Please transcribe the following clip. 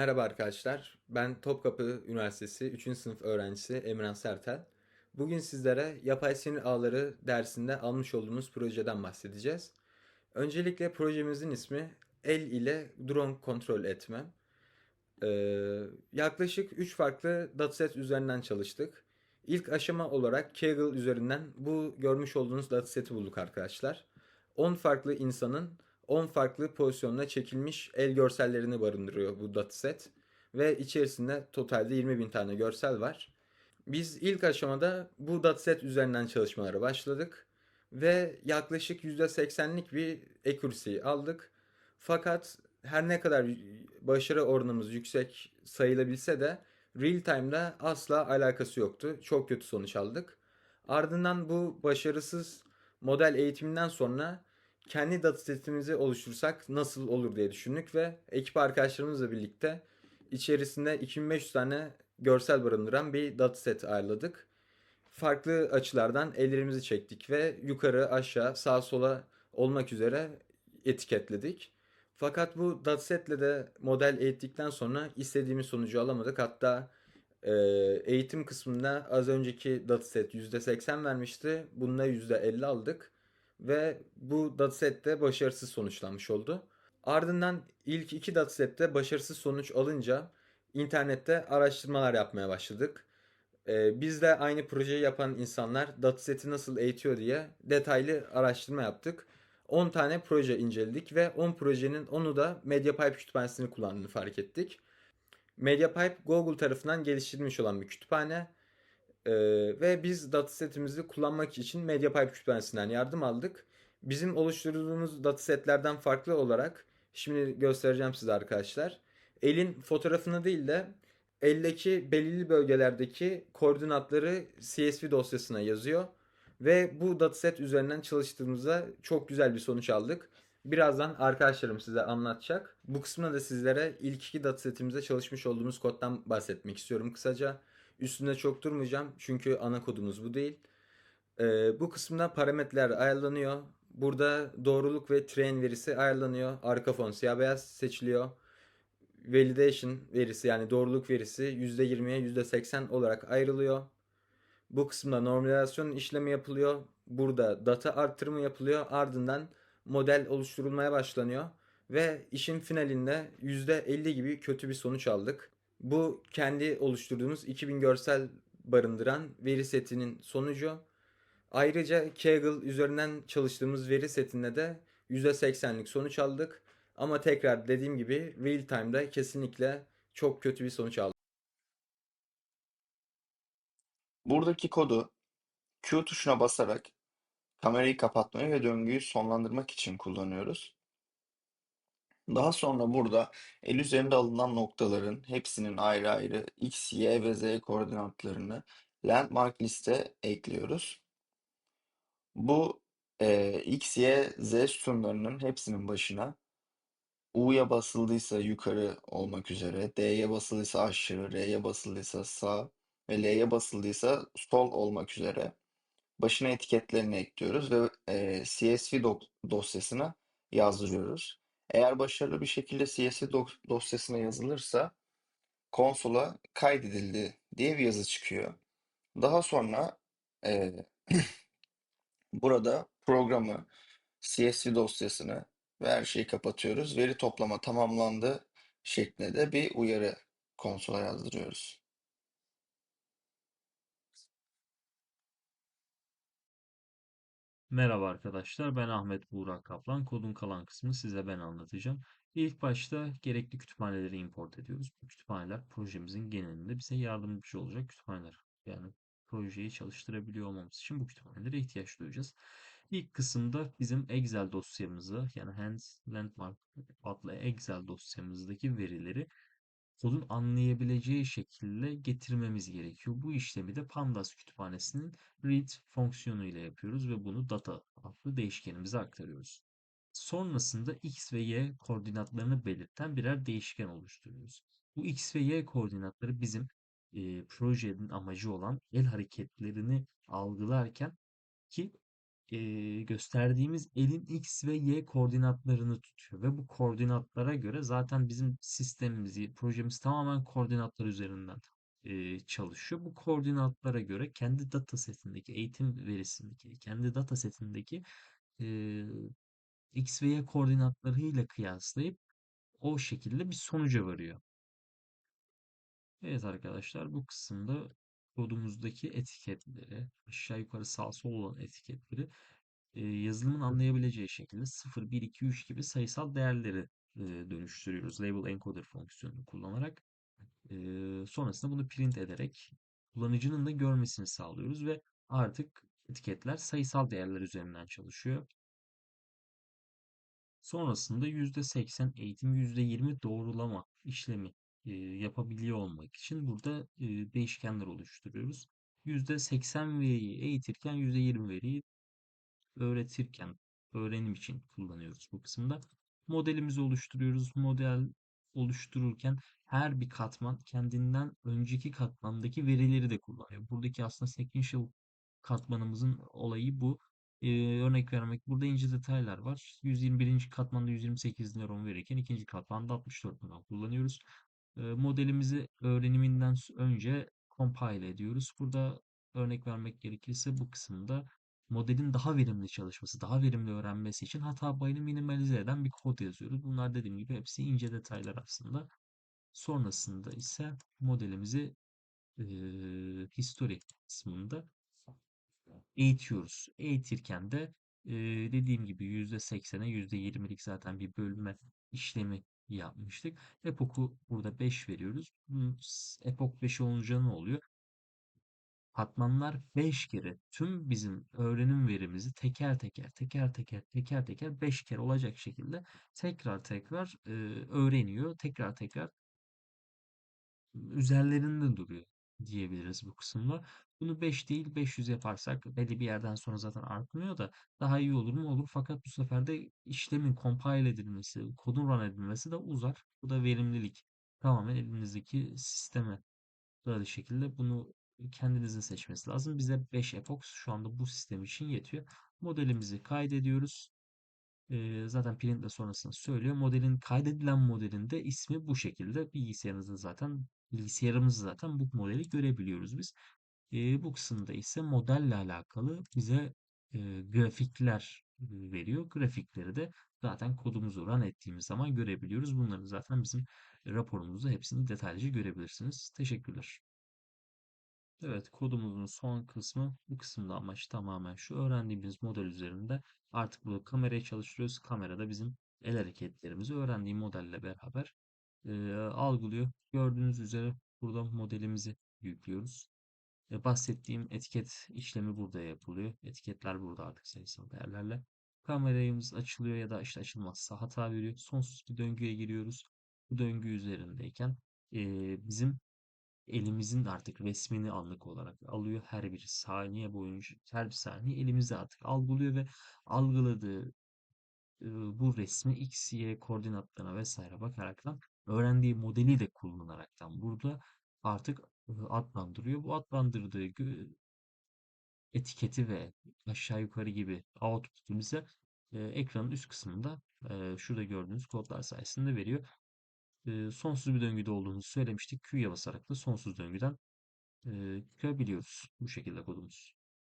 Merhaba arkadaşlar. Ben Topkapı Üniversitesi 3. sınıf öğrencisi Emirhan Sertel. Bugün sizlere yapay sinir ağları dersinde almış olduğumuz projeden bahsedeceğiz. Öncelikle projemizin ismi el ile drone kontrol etme. Ee, yaklaşık 3 farklı dataset üzerinden çalıştık. İlk aşama olarak Kaggle üzerinden bu görmüş olduğunuz dataseti bulduk arkadaşlar. 10 farklı insanın 10 farklı pozisyonda çekilmiş el görsellerini barındırıyor bu dataset. Ve içerisinde totalde 20 bin tane görsel var. Biz ilk aşamada bu dataset üzerinden çalışmalara başladık. Ve yaklaşık %80'lik bir accuracy aldık. Fakat her ne kadar başarı oranımız yüksek sayılabilse de real time'da asla alakası yoktu. Çok kötü sonuç aldık. Ardından bu başarısız model eğitiminden sonra kendi datasetimizi oluştursak nasıl olur diye düşündük ve ekip arkadaşlarımızla birlikte içerisinde 2500 tane görsel barındıran bir dataset ayarladık. Farklı açılardan ellerimizi çektik ve yukarı, aşağı, sağa sola olmak üzere etiketledik. Fakat bu datasetle de model eğittikten sonra istediğimiz sonucu alamadık. Hatta e, eğitim kısmında az önceki dataset %80 vermişti. Bunda %50 aldık. Ve bu dataset de başarısız sonuçlanmış oldu. Ardından ilk iki datasette başarısız sonuç alınca internette araştırmalar yapmaya başladık. Ee, biz de aynı projeyi yapan insanlar dataseti nasıl eğitiyor diye detaylı araştırma yaptık. 10 tane proje inceledik ve 10 projenin 10'u da MediaPipe kütüphanesini kullandığını fark ettik. MediaPipe Google tarafından geliştirilmiş olan bir kütüphane ee, ve biz datasetimizi kullanmak için MediaPipe kütüphanesinden yardım aldık. Bizim oluşturduğumuz datasetlerden farklı olarak şimdi göstereceğim size arkadaşlar. Elin fotoğrafını değil de eldeki belirli bölgelerdeki koordinatları CSV dosyasına yazıyor. Ve bu dataset üzerinden çalıştığımızda çok güzel bir sonuç aldık. Birazdan arkadaşlarım size anlatacak. Bu kısmında da sizlere ilk iki datasetimizde çalışmış olduğumuz koddan bahsetmek istiyorum kısaca. Üstünde çok durmayacağım çünkü ana kodumuz bu değil. Ee, bu kısımda parametreler ayarlanıyor. Burada doğruluk ve train verisi ayarlanıyor. Arka fon siyah beyaz seçiliyor. Validation verisi yani doğruluk verisi %20'ye %80 olarak ayrılıyor. Bu kısımda normalizasyon işlemi yapılıyor. Burada data arttırımı yapılıyor. Ardından model oluşturulmaya başlanıyor. Ve işin finalinde %50 gibi kötü bir sonuç aldık. Bu kendi oluşturduğumuz 2000 görsel barındıran veri setinin sonucu. Ayrıca Kaggle üzerinden çalıştığımız veri setinde de %80'lik sonuç aldık. Ama tekrar dediğim gibi real time'da kesinlikle çok kötü bir sonuç aldık. Buradaki kodu Q tuşuna basarak kamerayı kapatmayı ve döngüyü sonlandırmak için kullanıyoruz. Daha sonra burada el üzerinde alınan noktaların hepsinin ayrı ayrı X, Y ve Z koordinatlarını landmark liste ekliyoruz. Bu e, X, Y, Z sütunlarının hepsinin başına U'ya basıldıysa yukarı olmak üzere, D'ye basıldıysa aşağı, R'ye basıldıysa sağ ve L'ye basıldıysa sol olmak üzere başına etiketlerini ekliyoruz ve e, CSV do- dosyasına yazdırıyoruz. Eğer başarılı bir şekilde CSV do- dosyasına yazılırsa konsola kaydedildi diye bir yazı çıkıyor. Daha sonra e, burada programı, CSV dosyasını ve her şeyi kapatıyoruz. Veri toplama tamamlandı şeklinde de bir uyarı konsola yazdırıyoruz. Merhaba arkadaşlar, ben Ahmet Buğra Kaplan. Kodun kalan kısmını size ben anlatacağım. İlk başta gerekli kütüphaneleri import ediyoruz. Bu kütüphaneler projemizin genelinde bize yardımcı olacak kütüphaneler. Yani projeyi çalıştırabiliyor olmamız için bu kütüphanelere ihtiyaç duyacağız. İlk kısımda bizim Excel dosyamızı yani Hands Landmark adlı Excel dosyamızdaki verileri kodun anlayabileceği şekilde getirmemiz gerekiyor. Bu işlemi de Pandas kütüphanesinin read fonksiyonu ile yapıyoruz ve bunu data adlı değişkenimize aktarıyoruz. Sonrasında x ve y koordinatlarını belirten birer değişken oluşturuyoruz. Bu x ve y koordinatları bizim e, projenin amacı olan el hareketlerini algılarken ki eee, gösterdiğimiz elin x ve y koordinatlarını tutuyor ve bu koordinatlara göre zaten bizim sistemimiz, projemiz tamamen koordinatlar üzerinden eee, çalışıyor. Bu koordinatlara göre kendi data setindeki, eğitim verisindeki, kendi data setindeki eee, x ve y koordinatlarıyla kıyaslayıp o şekilde bir sonuca varıyor. Evet arkadaşlar bu kısımda kodumuzdaki etiketleri, aşağı yukarı sağ sol olan etiketleri yazılımın anlayabileceği şekilde 0, 1, 2, 3 gibi sayısal değerleri dönüştürüyoruz. Label encoder fonksiyonunu kullanarak. Sonrasında bunu print ederek kullanıcının da görmesini sağlıyoruz ve artık etiketler sayısal değerler üzerinden çalışıyor. Sonrasında %80 eğitim, %20 doğrulama işlemi e, yapabiliyor olmak için burada e, değişkenler oluşturuyoruz. %80 veriyi eğitirken %20 veriyi öğretirken, öğrenim için kullanıyoruz bu kısımda. Modelimizi oluşturuyoruz. Model oluştururken her bir katman kendinden önceki katmandaki verileri de kullanıyor. Buradaki aslında sequential katmanımızın olayı bu. Ee, örnek vermek burada ince detaylar var. 121. katmanda 128 nöron verirken ikinci katmanda 64 nöron kullanıyoruz. Modelimizi öğreniminden önce compile ediyoruz. Burada örnek vermek gerekirse bu kısımda modelin daha verimli çalışması, daha verimli öğrenmesi için hata payını minimalize eden bir kod yazıyoruz. Bunlar dediğim gibi hepsi ince detaylar aslında. Sonrasında ise modelimizi e, history kısmında eğitiyoruz. Eğitirken de e, dediğim gibi %80'e %20'lik zaten bir bölme işlemi yapmıştık. Epoch'u burada 5 veriyoruz. Epoch 5 olunca ne oluyor? Katmanlar 5 kere tüm bizim öğrenim verimizi teker teker teker teker teker teker 5 kere olacak şekilde tekrar tekrar e, öğreniyor. Tekrar tekrar üzerlerinde duruyor diyebiliriz bu kısımda. Bunu 5 değil 500 yaparsak belli bir yerden sonra zaten artmıyor da daha iyi olur mu? Olur. Fakat bu sefer de işlemin compile edilmesi, kodun run edilmesi de uzar. Bu da verimlilik. Tamamen elinizdeki sisteme bağlı şekilde bunu kendinizin seçmesi lazım. Bize 5 epox şu anda bu sistem için yetiyor. Modelimizi kaydediyoruz. Zaten printle sonrasını söylüyor. Modelin kaydedilen modelin de ismi bu şekilde. Bilgisayarınızda zaten bilgisayarımızda zaten bu modeli görebiliyoruz biz. Ee, bu kısımda ise modelle alakalı bize e, grafikler veriyor. Grafikleri de zaten kodumuzu run ettiğimiz zaman görebiliyoruz. Bunları zaten bizim raporumuzda hepsini detaylıca görebilirsiniz. Teşekkürler. Evet, kodumuzun son kısmı bu kısımda amaç tamamen şu öğrendiğimiz model üzerinde artık burada kamerayı çalıştırıyoruz. Kamerada bizim el hareketlerimizi öğrendiği modelle beraber e, algılıyor. Gördüğünüz üzere burada modelimizi yüklüyoruz. E, bahsettiğim etiket işlemi burada yapılıyor. Etiketler burada artık sayısal değerlerle. Kameramız açılıyor ya da işte açılmazsa hata veriyor. Sonsuz bir döngüye giriyoruz. Bu döngü üzerindeyken e, bizim elimizin artık resmini anlık olarak alıyor. Her bir saniye boyunca, her bir saniye elimizde artık algılıyor ve algıladığı bu resmi x, y koordinatlarına vesaire bakaraktan öğrendiği modeli de kullanaraktan burada artık adlandırıyor. Bu adlandırdığı etiketi ve aşağı yukarı gibi output'u bize ekranın üst kısmında şurada gördüğünüz kodlar sayesinde veriyor sonsuz bir döngüde olduğunu söylemiştik. Q'ya basarak da sonsuz döngüden çıkabiliyoruz. Bu şekilde kodumuz.